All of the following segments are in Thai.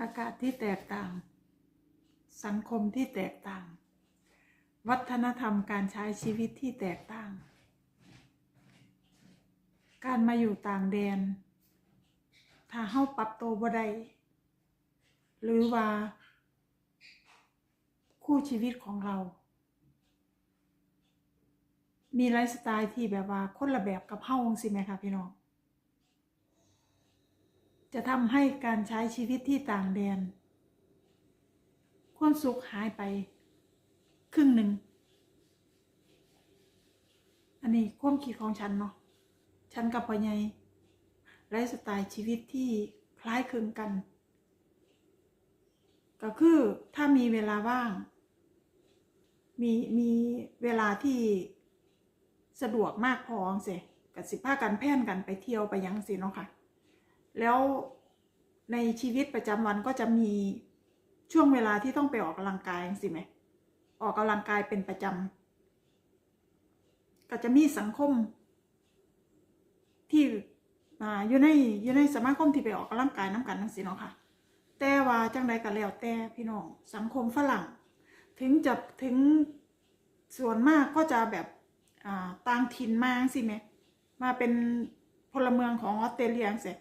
อากาศที่แตกต่าง สังคมที่แตกต่าง วัฒนธรรมการใช้ชีวิตที่แตกต่าง การมาอยู่ต่างแดน ถ้าเฮาปรับตัวบ่ได้หรือว่า คู่ชีวิตของเรา มีไลฟ์สไตล์ที่แบบว่าคนละแบบกับเฮาองสิไหมคะพี่น้อง จะทำให้การใช้ชีวิตที่ต่างแดน ความสุขหายไป ครึ่งหนึ่ง อันนี้ความคิดของฉันเนาะ ฉันกับพ่อใหญ่ไลฟ์สไตล์ชีวิตที่คล้ายคลึงกัน ก็คือถ้ามีเวลาว่าง มีมีเวลาที่สะดวกมากพอเสียกับสิบห้ากันแพ่นกันไปเที่ยวไปยังสิเนาะค่ะ แล้วในชีวิตประจำวันก็จะมีช่วงเวลาที่ต้องไปออกกำลังกายสิไหมออกกำลังกายเป็นประจำก็จะมีสังคม ที่อ่าอยู่ในอยู่ในสมาคมที่ไปออกกำลังกายน้ำกันนั่นสิเนาะค่ะ แต่ว่าจังใดก็แล้วแต่พี่น้องสังคมฝรั่ง ถึงจะถึงส่วนมากก็จะแบบอ่าต่างถิ่นมาสิแหมมาเป็นพลเมืองของออสเตรเลียเสร็จ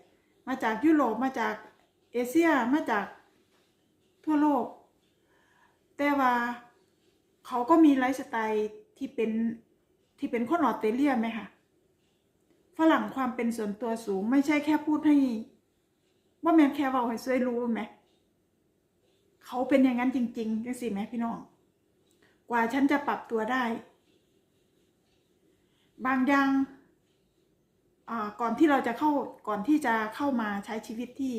มาจากยุโรปมาจากเอเชียมาจากทั่วโลก แต่ว่าเขาก็มีไลฟ์สไตล์ที่เป็นที่เป็นคนออสเตรเลียไหมคะฝรั่งความเป็นส่วนตัวสูงไม่ใช่แค่พูดให้ ว่าแมนแค่ว่าให้ช่วยรู้ไหมเขาเป็นอย่างนั้นจริงๆจังสิไหมพี่น้อง กว่าฉันจะปรับตัวได้ บางอย่าง ก่อนที่เราจะเข้าก่อนที่จะเข้ามาใช้ชีวิตที่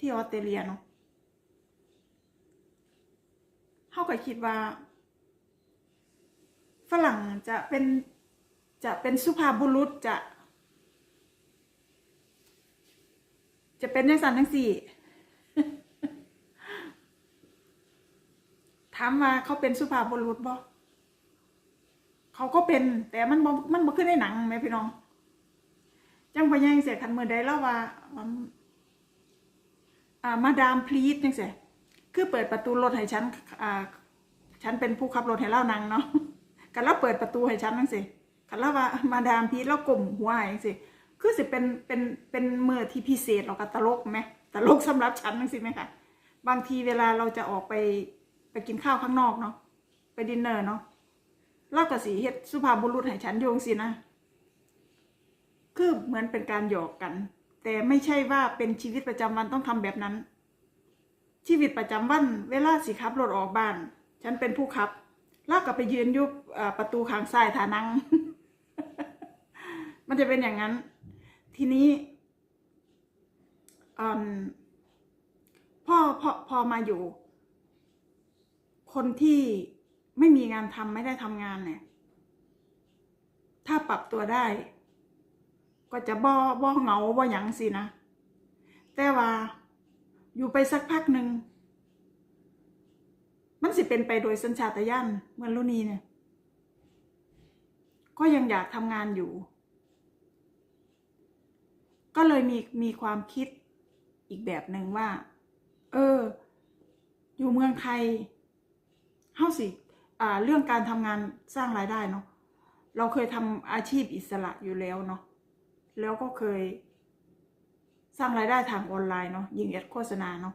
ที่ออสเตรเลียเนาะเขาก็คิดว่า ฝรั่งจะเป็นจะเป็นสุภาพบุรุษจะ จะเป็นนักสันทั้งสี่ถามว่าเขาเป็นสุภาพบุรุษบ่เขาก็เป็นแต่มันบ่มันบ่ขึ้นในหนังไหมพี่น้อง จังพยังเสียคันมือใดแล้วว่าอ่ามาดามพลีดจังเสียคือเปิดประตูรถให้ฉันอ่าฉันเป็นผู้ขับรถให้เล่านังเนาะกันแล้วเปิดประตูให้ฉันนั่นสิกันแล้วว่ามาดามพีทแล้วกลุ่มหัวให้สิคือสิเป็นเป็นเป็นมือที่พิเศษหรอกตลกไหมตลกสำหรับฉันนั่นสิไหมคะบางทีเวลาเราจะออกไปไปกินข้าวข้างนอกเนาะไปดินเนอร์เนาะเราก็สีเฮ็ดสุภาพบุรุษให้ฉันโยงสินะ คือเหมือนเป็นการหยอกกัน แต่ไม่ใช่ว่าเป็นชีวิตประจำวันต้องทำแบบนั้น ชีวิตประจำวัน เวลาสิขับรถออกบ้าน ฉันเป็นผู้ขับ แล้วก็ไปยืนยุบประตูข้างซ้ายฐานัง มันจะเป็นอย่างนั้น ทีนี้พ่อพอพอมาอยู่ คนที่ไม่มีงานทำไม่ได้ทำงานเนี่ย ถ้าปรับตัวได้ ก็จะบ่บ่เหงาบ่หยังสินะ แต่ว่าอยู่ไปสักพักหนึ่ง มันสิเป็นไปโดยสัญชาตญาณเหมือนลุนีเนี่ย ก็ยังอยากทำงานอยู่ ก็เลยมีมีความคิดอีกแบบหนึ่งว่า เออ อยู่เมืองไทยเฮาสิอ่าเรื่องการทำงานสร้างรายได้เนาะเราเคยทำอาชีพอิสระอยู่แล้วเนาะ แล้วก็เคย สร้างรายได้ทางออนไลน์เนาะยิงแอดโฆษณาเนาะ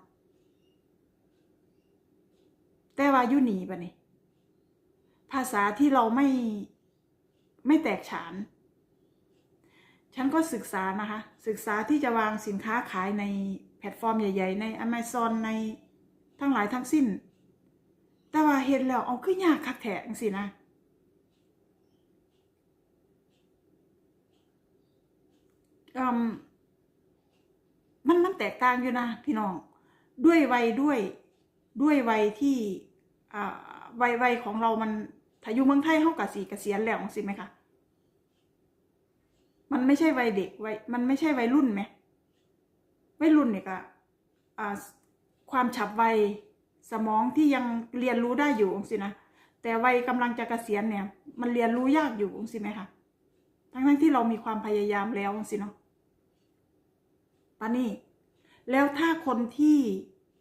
แต่ว่ายู่หนีปะนี่ภาษาที่เราไม่ไม่แตกฉาน ฉันก็ศึกษานะคะ ศึกษาที่จะวางสินค้าขายในแพลตฟอร์มใหญ่ ๆ ใน Amazon ในทั้งหลายทั้งสิ้น แต่ว่าเห็นแล้วเอาขึ้นยากคักแทงสินะ มมันมันแตกต่างอยู่นะพี่น้อง ด้วยวัยด้วยด้วยวัยที่วัยวัยของเรามันถ้าอยู่เมืองไทยเฮากับสีเกษียณแล้วสิไหมคะมันไม่ใช่วัยเด็กวัยมันไม่ใช่วัยรุ่นไหมวัยรุ่นเนี่ยก็ความฉับไวสมองที่ยังเรียนรู้ได้อยู่สินะแต่วัยกำลังจะเกษียณเนี่ย มันเรียนรู้ยากอยู่สิไหมคะทั้งทั้งที่เรามีความพยายามแล้วสิเนาะ ปานี่ แล้วถ้าคนที่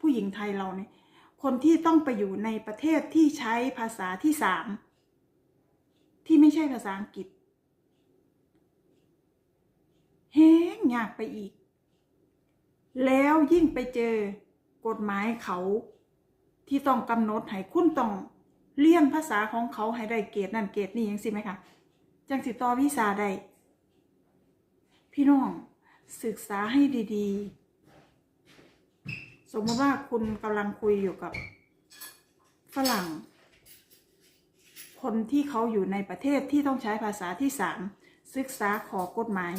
ผู้หญิงไทยเราเนี่ย คนที่ต้องไปอยู่ในประเทศที่ใช้ภาษาที่สามที่ไม่ใช่ภาษาอังกฤษแห้งยากไปอีก แล้วยิ่งไปเจอกฎหมายเขาที่ต้องกำหนดให้คุณต้องเลี่ยนภาษาของเขาให้ได้เกรดนั่นเกรดนี่ยังสิไหมคะจังสิต่อวีซ่าได้พี่น้อง ศึกษาให้ดีๆ สมมติว่าคุณกำลังคุยอยู่กับฝรั่ง คนที่เขาอยู่ในประเทศที่ต้องใช้ภาษาที่สามศึกษาขอกฎหมาย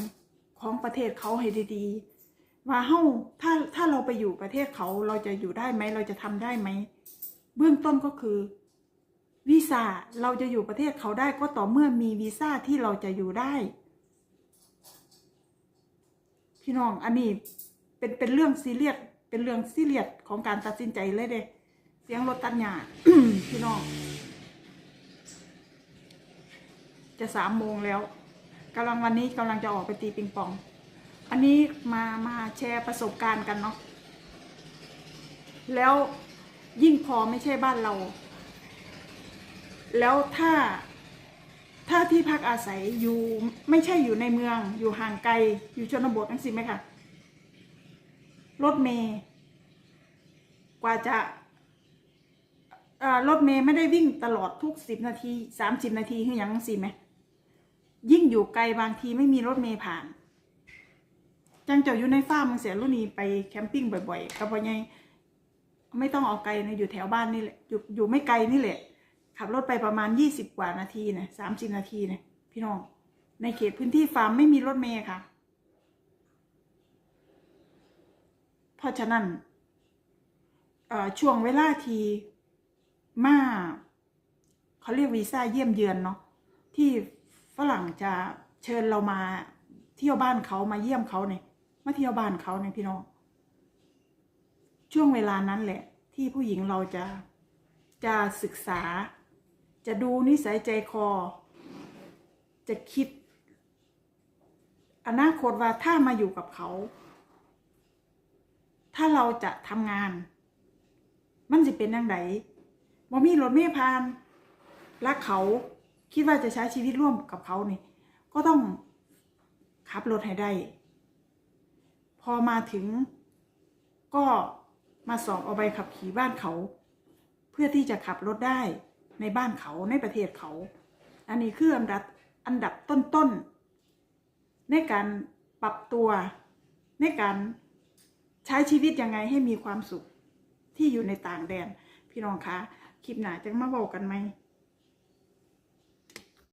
ของประเทศเขาให้ดีๆ ว่าเฮ้าถ้าถ้าเราไปอยู่ประเทศเขาเราจะอยู่ได้ไหมเราจะทำได้ไหม เบื้องต้นก็คือวีซ่าเราจะอยู่ประเทศเขาได้ก็ต่อเมื่อมีวีซ่าที่เราจะอยู่ได้ พี่น้องอันนี้เป็นเป็นเรื่องซีเรียสเป็นเรื่องซีเรียสของการตัดสินใจเลยเด้เสียงรถตัดหญ้าพี่น้อง จะสามโมงแล้วกำลังวันนี้กำลังจะออกไปตีปิงปอง อันนี้มามาแชร์ประสบการณ์กันเนาะแล้วยิ่งพอไม่ใช่บ้านเรา แล้วถ้า ถ้าที่พักอาศัยอยู่ไม่ใช่อยู่ในเมือง อยู่ห่างไกล อยู่ชนบทนั่นสิไหมคะรถเมย์กว่าจะรถเมย์ไม่ได้วิ่งตลอดทุกสิบนาทีสามสิบนาทีคืออย่างนั้นสิไหมยิ่งอยู่ไกลบางทีไม่มีรถเมย์ผ่าน จังเจ้าอยู่ในฟาร์มมึงเสียรุ่นนี้ไปแคมปิ้งบ่อยๆกับว่าไงไม่ต้องเอาไกลนะอยู่แถวบ้านนี่แหละอยู่อยู่ไม่ไกลนี่แหละ ขับรถไปประมาณยี่สิบกว่านาทีนะสามสิบนาทีนะพี่น้อง ในเขตพื้นที่ฟาร์มไม่มีรถเมย์ค่ะ เพราะฉะนั้นช่วงเวลาทีมาเขาเรียกวีซ่าเยี่ยมเยือนเนาะที่ฝรั่งจะเชิญเรามาเที่ยวบ้านเขามาเยี่ยมเขาเนี่ยมาเที่ยวบ้านเขาเนี่ยพี่น้องช่วงเวลานั้นแหละ ที่ผู้หญิงเราจะจะศึกษา จะดูนิสัยใจคอ จะคิด อนาคตว่าถ้ามาอยู่กับเขา ถ้าเราจะทำงาน มันจะเป็นยังไงว่ามีรถเมล์ผ่านรักเขาคิดว่าจะใช้ชีวิตร่วมกับเขานี่ ก็ต้องขับรถให้ได้ พอมาถึงก็มาสอบเอาใบขับขี่บ้านเขา เพื่อที่จะขับรถได้ ในบ้านเขาในประเทศเขา อันนี้คืออันดับอันดับต้นๆ ในการปรับตัว ในการใช้ชีวิตยังไงให้มีความสุขที่อยู่ในต่างแดน พี่น้องคะ คลิปหนาจะมาบอกกันไหม